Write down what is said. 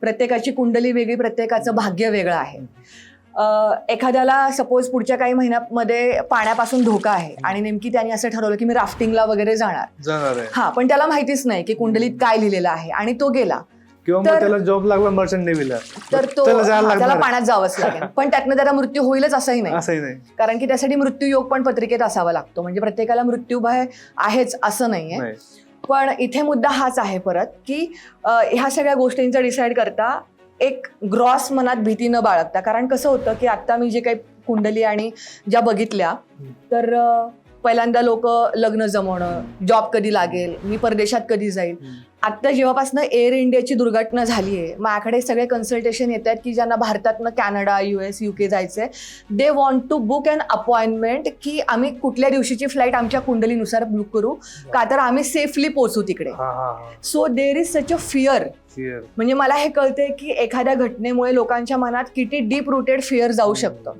प्रत्येकाची कुंडली वेगळी प्रत्येकाचं भाग्य वेगळं आहे. एखाद्याला सपोज पुढच्या काही महिन्यामध्ये पाण्यापासून धोका आहे आणि नेमकी त्यांनी असं ठरवलं की मी राफ्टिंगला वगैरे जाणार. हा पण त्याला माहितीच नाही की कुंडलीत काय लिहिलेलं आहे आणि तो गेला. किंवा त्याला जॉब लागला मर्चंट नेव्हीला तर तो त्याला पाण्यात जावंच लागेल. पण त्यातनं त्याला मृत्यू होईलच असंही नाही. असंही नाही. कारण की त्यासाठी मृत्यू योग पण पत्रिकेत असावा लागतो. म्हणजे प्रत्येकाला मृत्यू भय आहेच असं नाहीये. नाही. पण इथे मुद्दा हाच आहे परत की ह्या सगळ्या गोष्टींचा डिसाईड करता एक ग्रॉस मनात भीती न बाळगता. कारण कसं होतं की आता मी जे काही कुंडली आणि ज्या बघितल्या तर पहिल्यांदा लोक लग्न जमवणं जॉब कधी लागेल मी परदेशात कधी जाईल. आता जेव्हापासून एअर इंडियाची दुर्घटना झाली आहे माझ्याकडे सगळे कन्सल्टेशन येत आहेत की ज्यांना भारतातनं Canada U S U K जायचंय they want to book an appointment की आम्ही कुठल्या दिवशीची फ्लाईट आमच्या कुंडलीनुसार बुक करू का तर आम्ही सेफली पोहोचू तिकडे. So there is such a fear. म्हणजे मला हे कळते की एखाद्या घटनेमुळे लोकांच्या मनात किती डीप रुटेड फिअर जाऊ शकतं.